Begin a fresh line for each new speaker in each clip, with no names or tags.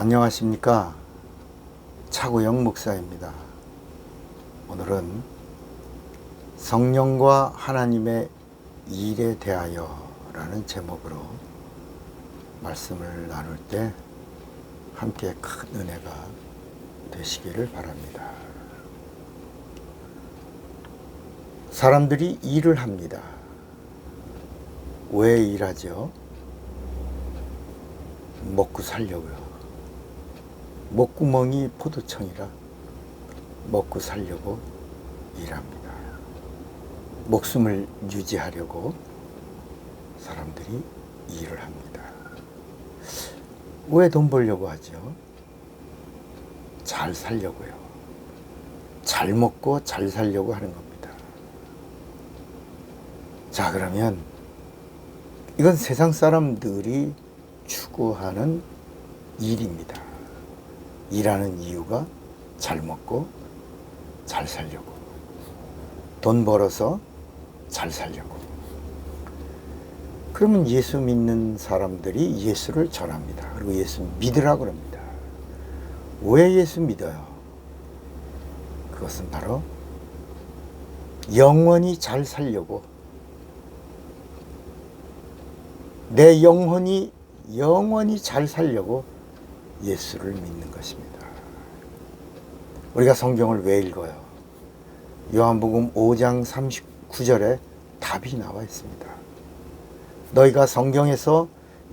안녕하십니까 차구영 목사입니다. 오늘은 성령과 하나님의 일에 대하여 라는 제목으로 말씀을 나눌 때 함께 큰 은혜가 되시기를 바랍니다. 사람들이 일을 합니다. 왜 일하죠? 먹고 살려고요. 목구멍이 포도청이라 먹고 살려고 일합니다. 목숨을 유지하려고 사람들이 일을 합니다. 왜 돈 벌려고 하죠? 잘 살려고요. 잘 먹고 잘 살려고 하는 겁니다. 자, 그러면 이건 세상 사람들이 추구하는 일입니다. 일하는 이유가 잘 먹고 잘 살려고. 돈 벌어서 잘 살려고. 그러면 예수 믿는 사람들이 예수를 전합니다. 그리고 예수 믿으라고 그럽니다. 왜 예수 믿어요? 그것은 바로 영원히 잘 살려고 내 영혼이 영원히 잘 살려고 예수를 믿는 것입니다. 우리가 성경을 왜 읽어요? 요한복음 5장 39절에 답이 나와 있습니다. 너희가 성경에서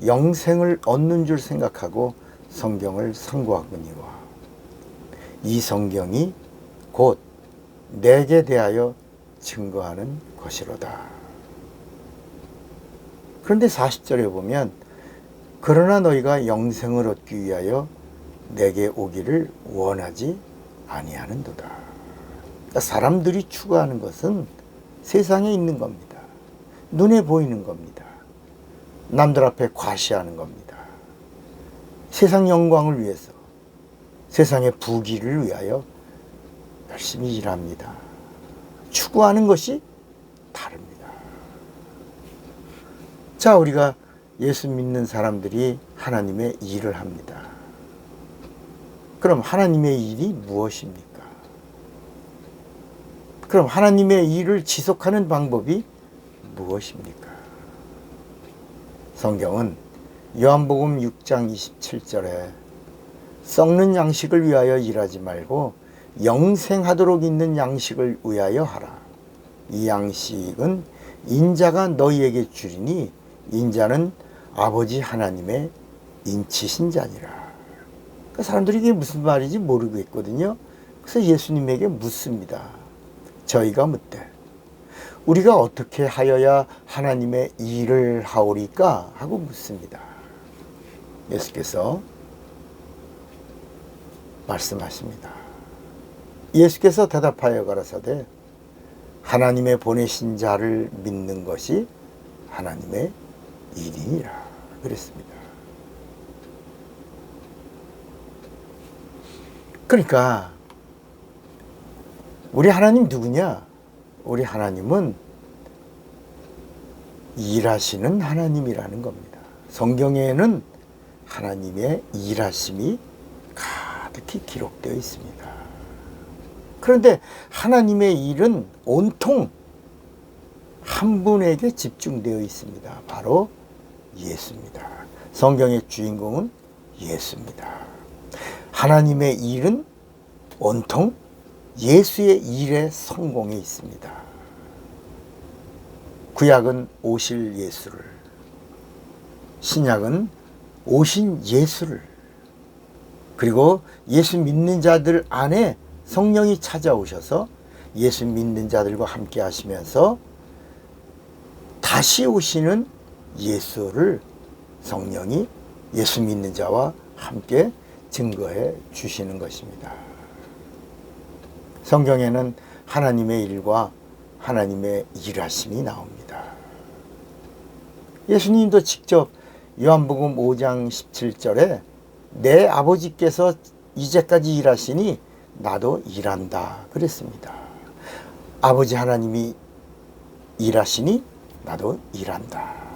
영생을 얻는 줄 생각하고 성경을 상고하거니와 이 성경이 곧 내게 대하여 증거하는 것이로다. 그런데 40절에 보면 그러나 너희가 영생을 얻기 위하여 내게 오기를 원하지 아니하는도다. 그러니까 사람들이 추구하는 것은 세상에 있는 겁니다. 눈에 보이는 겁니다. 남들 앞에 과시하는 겁니다. 세상 영광을 위해서, 세상의 부귀를 위하여 열심히 일합니다. 추구하는 것이 다릅니다. 자, 우리가 예수 믿는 사람들이 하나님의 일을 합니다. 그럼 하나님의 일이 무엇입니까? 그럼 하나님의 일을 지속하는 방법이 무엇입니까? 성경은 요한복음 6장 27절에 썩는 양식을 위하여 일하지 말고 영생하도록 있는 양식을 위하여 하라. 이 양식은 인자가 너희에게 주리니 인자는 아버지 하나님의 인치신 자니라. 그 사람들이 이게 무슨 말인지 모르고 있거든요. 그래서 예수님에게 묻습니다. 저희가 묻되 우리가 어떻게 하여야 하나님의 일을 하오리까 하고 묻습니다. 예수께서 말씀하십니다. 예수께서 대답하여 가라사대 하나님의 보내신 자를 믿는 것이 하나님의 일이니라 그랬습니다. 그러니까 우리 하나님 누구냐? 우리 하나님은 일하시는 하나님이라는 겁니다. 성경에는 하나님의 일하심이 가득히 기록되어 있습니다. 그런데 하나님의 일은 온통 한 분에게 집중되어 있습니다. 바로 예수입니다. 성경의 주인공은 예수입니다. 하나님의 일은 온통 예수의 일에 성공해 있습니다. 구약은 오실 예수를, 신약은 오신 예수를, 그리고 예수 믿는 자들 안에 성령이 찾아오셔서 예수 믿는 자들과 함께 하시면서 다시 오시는 예수를 성령이 예수 믿는 자와 함께 증거해 주시는 것입니다. 성경에는 하나님의 일과 하나님의 일하심이 나옵니다. 예수님도 직접 요한복음 5장 17절에 내 아버지께서 이제까지 일하시니 나도 일한다 그랬습니다. 아버지 하나님이 일하시니 나도 일한다.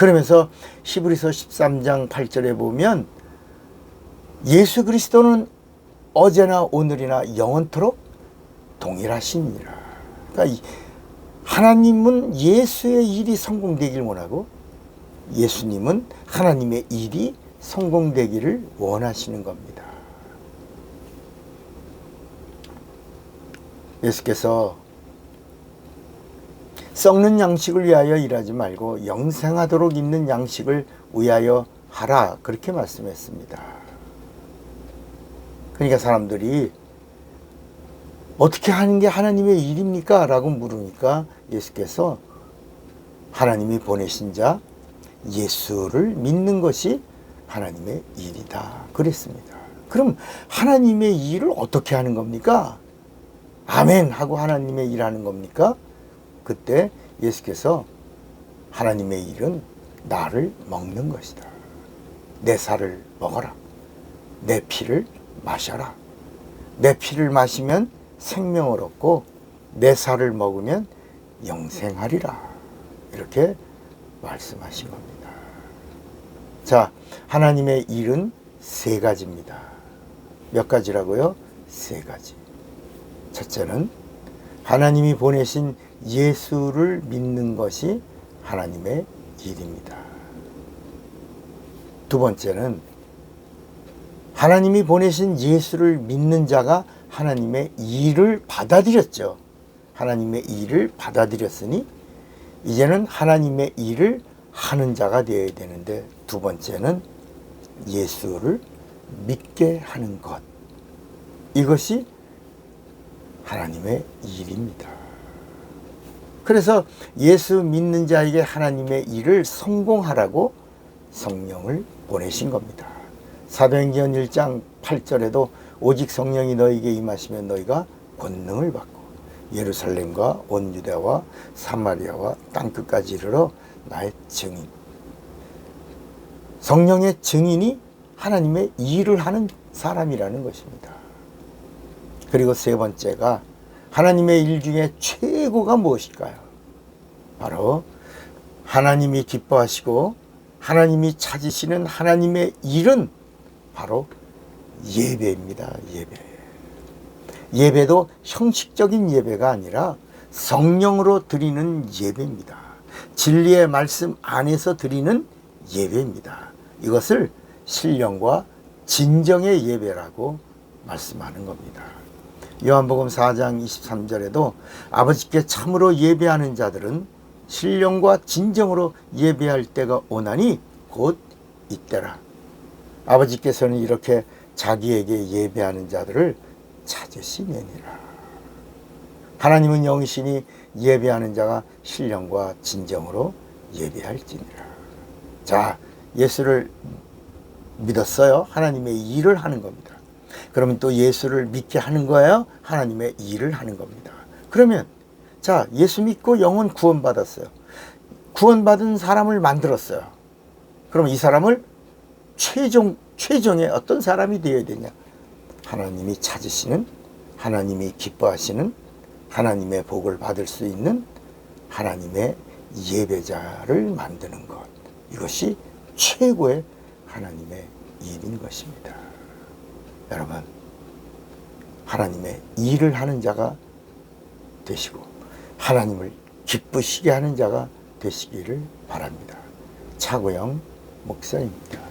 그러면서 히브리서 13장 8절에 보면 예수 그리스도는 어제나 오늘이나 영원토록 동일하시니라. 그러니까 이 하나님은 예수의 일이 성공되길 원하고 예수님은 하나님의 일이 성공되기를 원하시는 겁니다. 예수께서 썩는 양식을 위하여 일하지 말고 영생하도록 있는 양식을 위하여 하라 그렇게 말씀했습니다. 그러니까 사람들이 어떻게 하는 게 하나님의 일입니까? 라고 물으니까 예수께서 하나님이 보내신 자 예수를 믿는 것이 하나님의 일이다. 그랬습니다. 그럼 하나님의 일을 어떻게 하는 겁니까? 아멘 하고 하나님의 일하는 겁니까? 그때 예수께서 하나님의 일은 나를 먹는 것이다. 내 살을 먹어라. 내 피를 마셔라. 내 피를 마시면 생명을 얻고 내 살을 먹으면 영생하리라. 이렇게 말씀하신 겁니다. 자, 하나님의 일은 세 가지입니다. 몇 가지라고요? 세 가지. 첫째는 하나님이 보내신 예수를 믿는 것이 하나님의 일입니다. 두 번째는 하나님이 보내신 예수를 믿는 자가 하나님의 일을 받아들였죠. 하나님의 일을 받아들였으니 이제는 하나님의 일을 하는 자가 되어야 되는데 두 번째는 예수를 믿게 하는 것. 이것이 하나님의 일입니다. 그래서 예수 믿는 자에게 하나님의 일을 성공하라고 성령을 보내신 겁니다. 사도행전 1장 8절에도 오직 성령이 너에게 임하시면 너희가 권능을 받고 예루살렘과 온 유대와 사마리아와 땅 끝까지 이르러 나의 증인. 성령의 증인이 하나님의 일을 하는 사람이라는 것입니다. 그리고 세 번째가 하나님의 일 중에 최고가 무엇일까요? 바로 하나님이 기뻐하시고 하나님이 찾으시는 하나님의 일은 바로 예배입니다. 예배. 예배도 형식적인 예배가 아니라 성령으로 드리는 예배입니다. 진리의 말씀 안에서 드리는 예배입니다. 이것을 신령과 진정의 예배라고 말씀하는 겁니다. 요한복음 4장 23절에도 아버지께 참으로 예배하는 자들은 신령과 진정으로 예배할 때가 오나니 곧 이때라. 아버지께서는 이렇게 자기에게 예배하는 자들을 찾으시느니라. 하나님은 영신이 예배하는 자가 신령과 진정으로 예배할지니라. 자, 예수를 믿었어요. 하나님의 일을 하는 겁니다. 그러면 또 예수를 믿게 하는 거예요. 하나님의 일을 하는 겁니다. 그러면 자, 예수 믿고 영혼 구원받았어요. 구원받은 사람을 만들었어요. 그럼 이 사람을 최종 최종의 어떤 사람이 되어야 되냐? 하나님이 찾으시는 하나님이 기뻐하시는 하나님의 복을 받을 수 있는 하나님의 예배자를 만드는 것. 이것이 최고의 하나님의 일인 것입니다. 여러분, 하나님의 일을 하는 자가 되시고, 하나님을 기쁘시게 하는 자가 되시기를 바랍니다. 차고영 목사입니다.